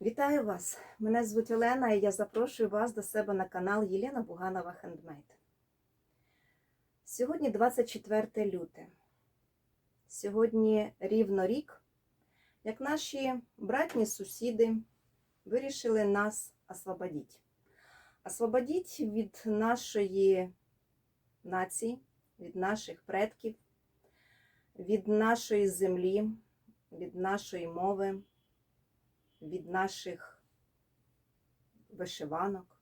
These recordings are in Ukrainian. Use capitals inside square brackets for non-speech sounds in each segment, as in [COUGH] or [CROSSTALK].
Вітаю вас! Мене звуть Олена і я запрошую вас до себе на канал Єлена Буганова Хендмейд. Сьогодні 24 люте. Сьогодні рівно рік, як наші братні сусіди вирішили нас освободити. Освободіть від нашої нації, від наших предків, від нашої землі, від нашої мови від наших вишиванок,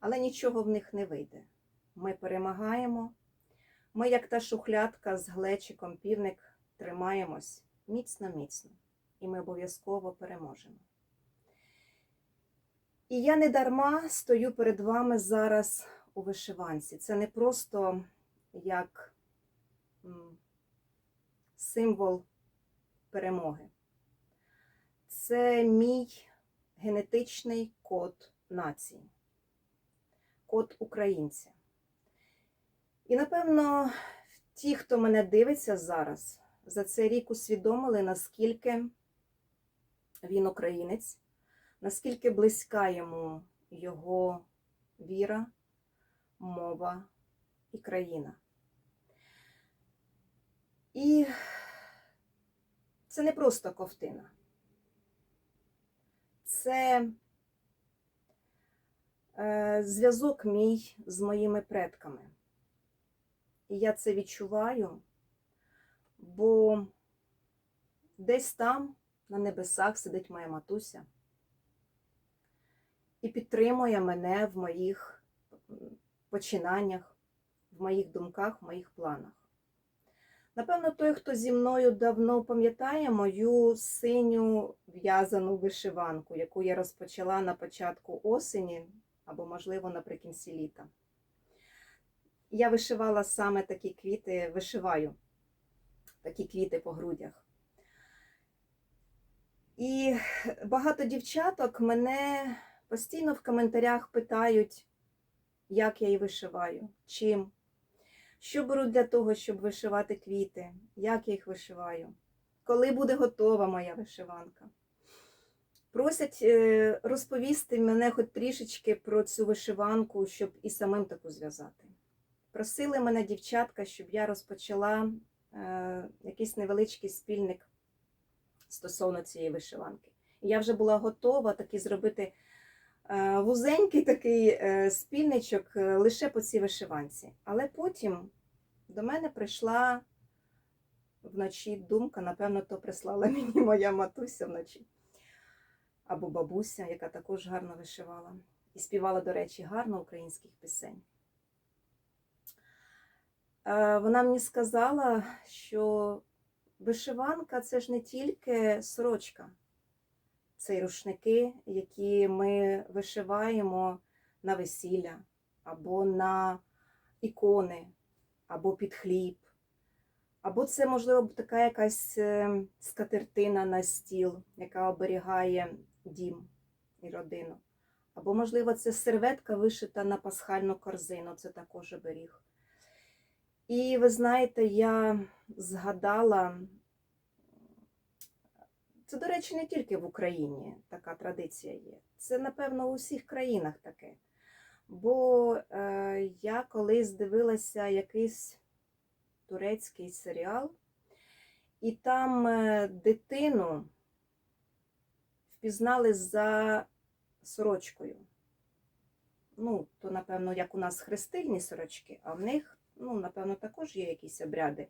але нічого в них не вийде. Ми перемагаємо. Ми, як та шухлядка з глечиком півник, тримаємось міцно-міцно, і ми обов'язково переможемо. І я не дарма стою перед вами зараз у вишиванці. Це не просто як символ перемоги це мій генетичний код нації, код українця. І, напевно, ті, хто мене дивиться зараз, за цей рік усвідомили, наскільки він українець, наскільки близька йому його віра, мова і країна. І це не просто ковтина це е, зв'язок мій з моїми предками. І я це відчуваю, бо десь там, на небесах, сидить моя матуся і підтримує мене в моїх починаннях, в моїх думках, в моїх планах. Напевно, той, хто зі мною давно пам'ятає мою синю в'язану вишиванку, яку я розпочала на початку осені або, можливо, наприкінці літа. Я вишивала саме такі квіти, вишиваю такі квіти по грудях. І багато дівчаток мене постійно в коментарях питають, як я її вишиваю, чим. Що беру для того, щоб вишивати квіти? Як я їх вишиваю? Коли буде готова моя вишиванка? Просять е, розповісти мене хоч трішечки про цю вишиванку, щоб і самим таку зв'язати. Просили мене дівчатка, щоб я розпочала е, якийсь невеличкий спільник стосовно цієї вишиванки. І я вже була готова таки зробити вузенький такий е, спільничок е, лише по цій вишиванці. Але потім до мене прийшла вночі думка, напевно, то прислала [LAUGHS] мені моя матуся вночі. Або бабуся, яка також гарно вишивала. І співала, до речі, гарно українських пісень. Вона мені сказала, що вишиванка це ж не тільки сорочка це й рушники, які ми вишиваємо на весілля, або на ікони, або під хліб. Або це, можливо, така якась е, скатертина на стіл, яка оберігає дім і родину. Або, можливо, це серветка вишита на пасхальну корзину, це також оберіг. І ви знаєте, я згадала це, до речі, не тільки в Україні така традиція є. Це, напевно, у всіх країнах таке. Бо е, я колись дивилася якийсь турецький серіал, і там е, дитину впізнали за сорочкою. Ну, то, напевно, як у нас хрестильні сорочки, а в них, ну, напевно, також є якісь обряди.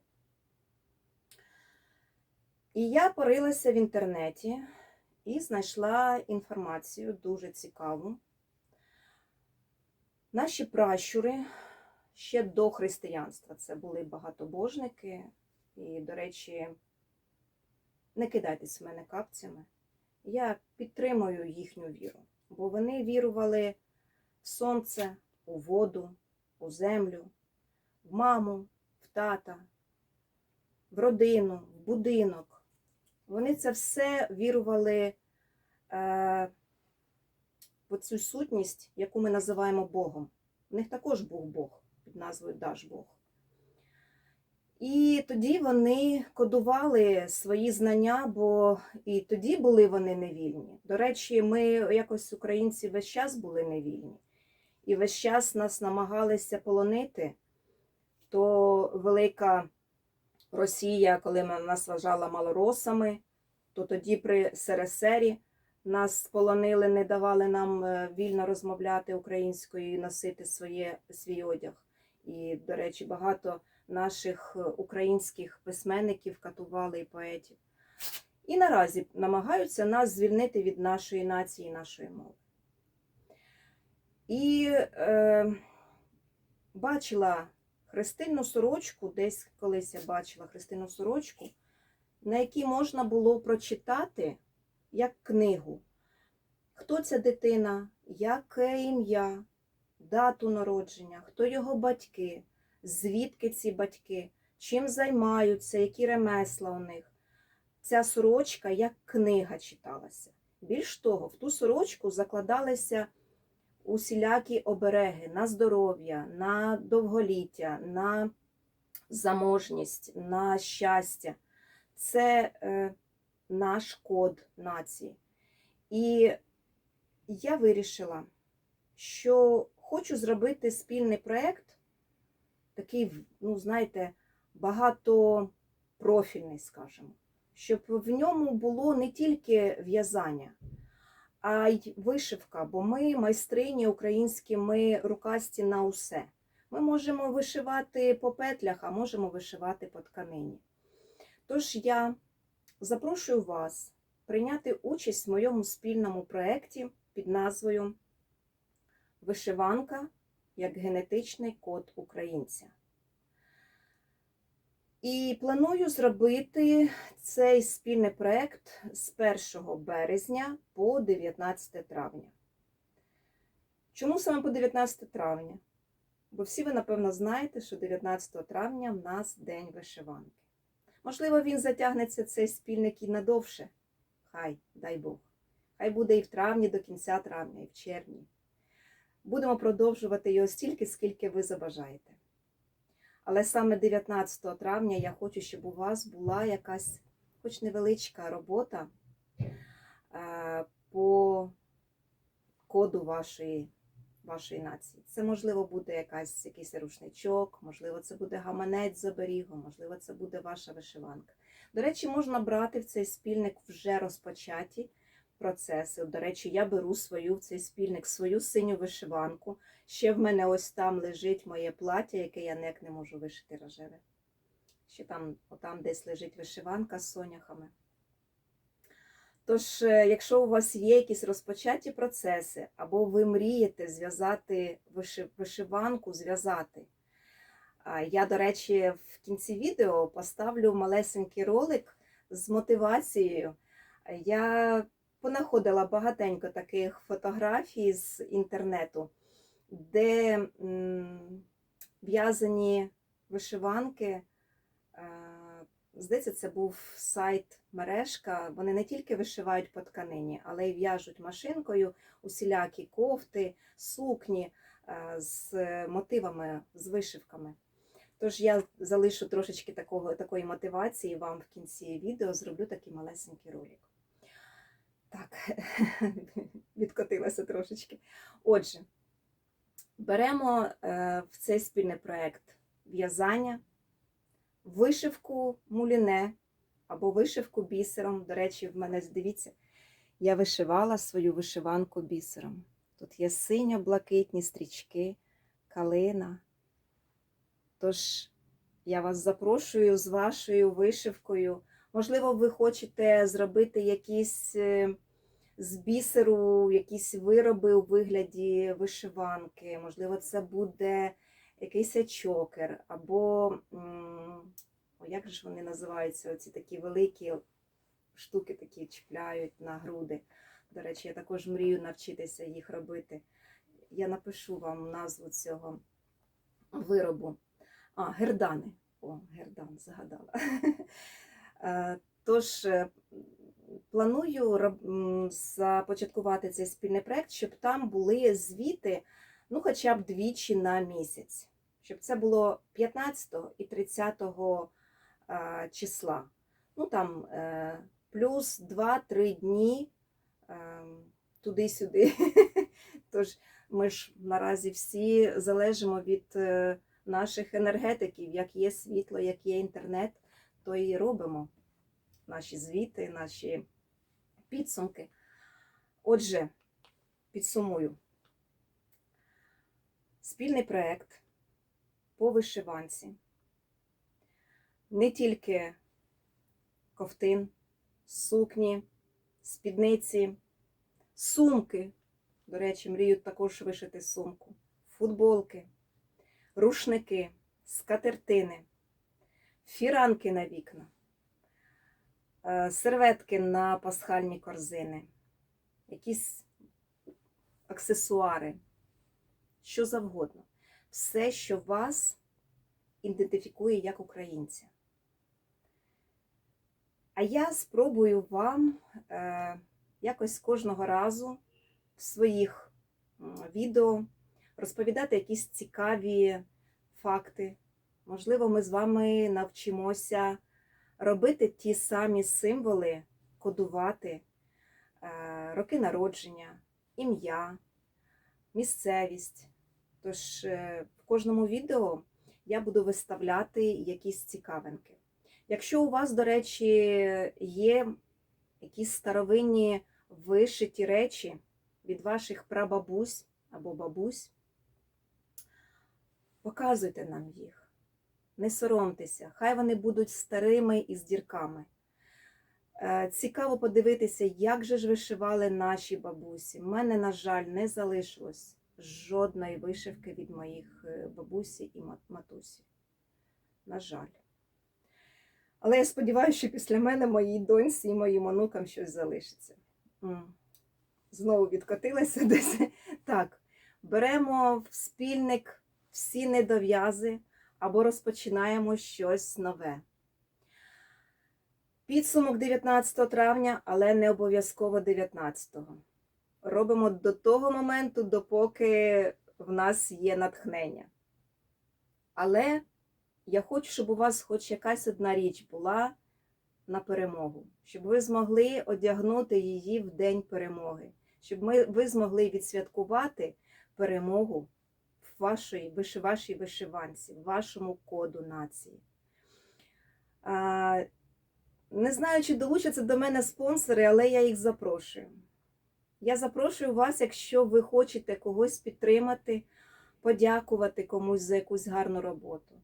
І я порилася в інтернеті і знайшла інформацію дуже цікаву. Наші пращури ще до християнства це були багатобожники. І, до речі, не кидайтесь в мене капцями. Я підтримую їхню віру, бо вони вірували в сонце, у воду, у землю, в маму, в тата, в родину, в будинок. Вони це все вірували е, в цю сутність, яку ми називаємо Богом. У них також був Бог під назвою Даш Бог. І тоді вони кодували свої знання, бо і тоді були вони невільні. До речі, ми якось українці весь час були невільні. І весь час нас намагалися полонити, то велика Росія, коли нас вважала малоросами, то тоді при СРСРі нас полонили, не давали нам е, вільно розмовляти українською і носити своє, свій одяг. І, до речі, багато наших е, українських письменників катували і поетів. І наразі намагаються нас звільнити від нашої нації, нашої мови. І е, бачила хрестинну сорочку, десь колись я бачила хрестинну сорочку, на якій можна було прочитати як книгу, хто ця дитина, яке ім'я, дату народження, хто його батьки, звідки ці батьки, чим займаються, які ремесла у них. Ця сорочка як книга читалася. Більш того, в ту сорочку закладалися усілякі обереги на здоров'я, на довголіття, на заможність, на щастя. Це е, наш код нації. І я вирішила, що хочу зробити спільний проєкт, такий, ну, знаєте, багатопрофільний, скажімо, щоб в ньому було не тільки в'язання, а й вишивка, бо ми майстрині українські, ми рукасті на усе. Ми можемо вишивати по петлях, а можемо вишивати по тканині. Тож я запрошую вас прийняти участь в моєму спільному проєкті під назвою Вишиванка як генетичний код українця. І планую зробити цей спільний проєкт з 1 березня по 19 травня. Чому саме по 19 травня? Бо всі ви, напевно, знаєте, що 19 травня в нас День вишиванки. Можливо, він затягнеться цей спільник і надовше. Хай, дай Бог. Хай буде і в травні до кінця травня, і в червні. Будемо продовжувати його стільки, скільки ви забажаєте. Але саме 19 травня я хочу, щоб у вас була якась, хоч невеличка робота е, по коду вашої, вашої нації. Це, можливо, буде якась, якийсь рушничок, можливо, це буде гаманець з оберігом, можливо, це буде ваша вишиванка. До речі, можна брати в цей спільник вже розпочаті процеси. До речі, я беру свою в цей спільник, свою синю вишиванку. Ще в мене ось там лежить моє плаття, яке я ніяк не можу вишити рожеве. Ще там, отам десь лежить вишиванка з соняхами. Тож, е, якщо у вас є якісь розпочаті процеси, або ви мрієте зв'язати вишиванку, зв'язати. Я, до речі, в кінці відео поставлю малесенький ролик з мотивацією. Я понаходила багатенько таких фотографій з інтернету, де в'язані вишиванки. е, Здається, це був сайт мережка. Вони не тільки вишивають по тканині, але й в'яжуть машинкою усілякі кофти, сукні е, з мотивами, з вишивками. Тож я залишу трошечки такого, такої мотивації вам в кінці відео, зроблю такий малесенький ролик. Так, [LAUGHS] відкотилася трошечки. Отже, беремо е, в цей спільний проєкт в'язання, вишивку муліне або вишивку бісером. До речі, в мене, дивіться, я вишивала свою вишиванку бісером. Тут є синьо-блакитні стрічки, калина. Тож я вас запрошую з вашою вишивкою. Можливо, ви хочете зробити якісь е, з бісеру, якісь вироби у вигляді вишиванки. Можливо, це буде якийсь чокер, або о, як же вони називаються? Оці такі великі штуки такі чіпляють на груди. До речі, я також мрію навчитися їх робити. Я напишу вам назву цього виробу. А, гердани. О, гердан, згадала. [LAUGHS] Е, Тож, е, планую започаткувати цей спільний проект, щоб там були звіти, ну, хоча б двічі на місяць. щоб це було 15 і 30 е, числа. Ну там плюс 2-3 дні туди-сюди. [LAUGHS] Тож ми ж наразі всі залежимо від наших енергетиків, як є світло, як є інтернет, то і робимо наші звіти, наші підсумки. Отже, підсумую. Спільний проєкт по вишиванці. Не тільки ковтин, сукні, спідниці, сумки. До речі, мріють також вишити сумку, футболки, рушники, скатертини, фіранки на вікна, е, серветки на пасхальні корзини, якісь аксесуари, що завгодно. Все, що вас ідентифікує як українця. А я спробую вам е, якось кожного разу в своїх відео розповідати якісь цікаві факти. Можливо, ми з вами навчимося робити ті самі символи, кодувати е, роки народження, ім'я, місцевість. Тож е, в кожному відео я буду виставляти якісь цікавинки. Якщо у вас, до речі, є якісь старовинні вишиті речі від ваших прабабусь або бабусь, показуйте нам їх. Не соромтеся, хай вони будуть старими і з дірками. Е, Цікаво подивитися, як же ж вишивали наші бабусі. У мене, на жаль, не залишилось жодної вишивки від моїх е, бабусі і матусі. На жаль. Але я сподіваюся, що після мене моїй доньці і моїм онукам щось залишиться. Знову відкотилася [LAUGHS] десь. Так, беремо в спільник всі недов'язи або розпочинаємо щось нове. Підсумок 19 травня, але не обов'язково 19-го. Робимо до того моменту, допоки в нас є натхнення. Але я хочу, щоб у вас хоч якась одна річ була на перемогу, щоб ви змогли одягнути її в день перемоги, щоб ми, ви змогли відсвяткувати перемогу в вашій, виши- вишиванці, вашому коду нації. Не знаю, чи долучаться до мене спонсори, але я їх запрошую. Я запрошую вас, якщо ви хочете когось підтримати, подякувати комусь за якусь гарну роботу.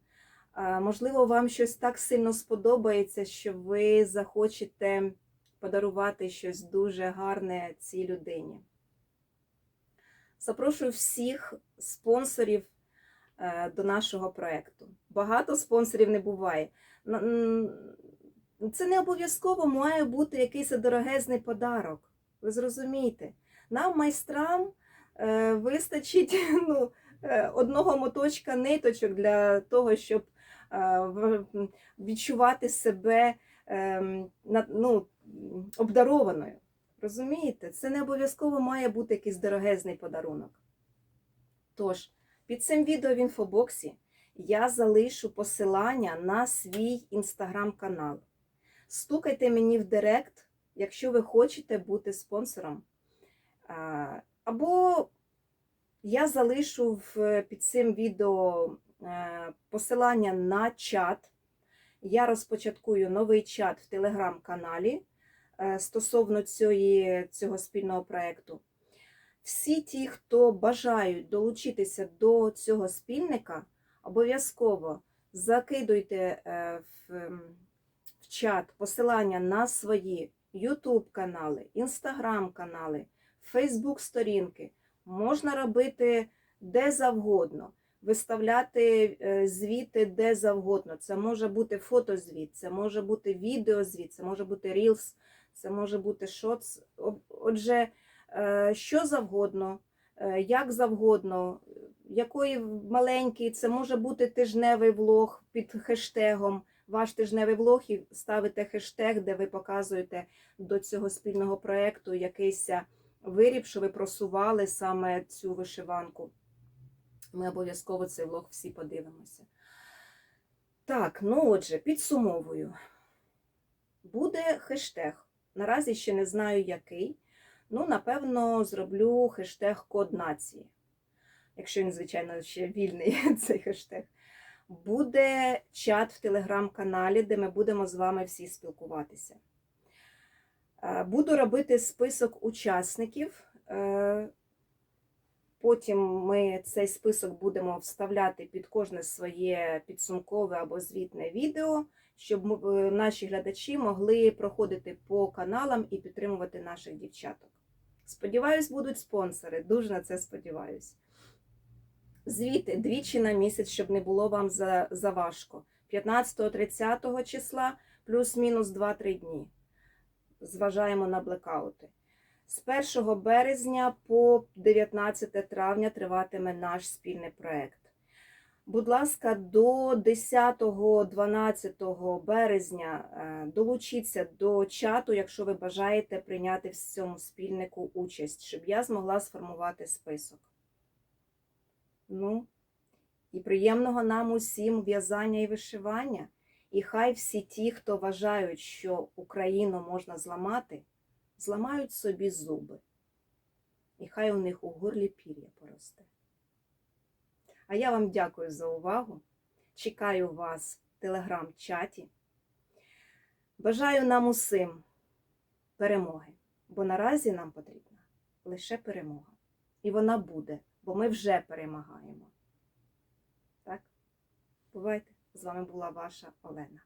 Можливо, вам щось так сильно сподобається, що ви захочете подарувати щось дуже гарне цій людині. Запрошую всіх спонсорів е, до нашого проєкту. Багато спонсорів не буває. Це не обов'язково має бути якийсь дорогезний подарок. Ви зрозумієте, нам, майстрам, е, вистачить [LAUGHS] ну, е, одного моточка ниточок для того, щоб відчувати себе ем, ну, обдарованою. Розумієте? Це не обов'язково має бути якийсь дорогезний подарунок. Тож, під цим відео в інфобоксі я залишу посилання на свій інстаграм-канал. Стукайте мені в директ, якщо ви хочете бути спонсором. Або я залишу під цим відео е, посилання на чат. Я розпочаткую новий чат в телеграм-каналі стосовно цієї, цього спільного проєкту. Всі ті, хто бажають долучитися до цього спільника, обов'язково закидуйте е, в, ем, в чат посилання на свої YouTube канали, Instagram канали, Facebook сторінки. Можна робити де завгодно, виставляти е, звіти де завгодно. Це може бути фотозвіт, це може бути відеозвіт, це може бути Reels, це може бути шоц. Отже, е, що завгодно, е, як завгодно, якої маленький, це може бути тижневий влог під хештегом ваш тижневий влог і ставите хештег, де ви показуєте до цього спільного проєкту якийсь виріб, що ви просували саме цю вишиванку. Ми обов'язково цей влог всі подивимося. Так, ну отже, підсумовую. Буде хештег. Наразі ще не знаю який. Ну, напевно, зроблю хештег Код нації. Якщо він, звичайно, ще вільний [LAUGHS] цей хештег. Буде чат в телеграм-каналі, де ми будемо з вами всі спілкуватися. Е, Буду робити список учасників. Е, Потім ми цей список будемо вставляти під кожне своє підсумкове або звітне відео, щоб е, наші глядачі могли проходити по каналам і підтримувати наших дівчаток. Сподіваюсь, будуть спонсори. Дуже на це сподіваюсь. Звіти двічі на місяць, щоб не було вам за, за важко. 15-30 числа плюс-мінус 2-3 дні. Зважаємо на блекаути. З 1 березня по 19 травня триватиме наш спільний проект. Будь ласка, до 10-12 березня е, долучіться до чату, якщо ви бажаєте прийняти в цьому спільнику участь, щоб я змогла сформувати список. Ну, і приємного нам усім в'язання і вишивання. І хай всі ті, хто вважають, що Україну можна зламати, зламають собі зуби. І хай у них у горлі пір'я поросте. А я вам дякую за увагу. Чекаю вас в телеграм-чаті. Бажаю нам усім перемоги, бо наразі нам потрібна лише перемога. І вона буде, бо ми вже перемагаємо. Так? Бувайте! З вами була ваша Олена.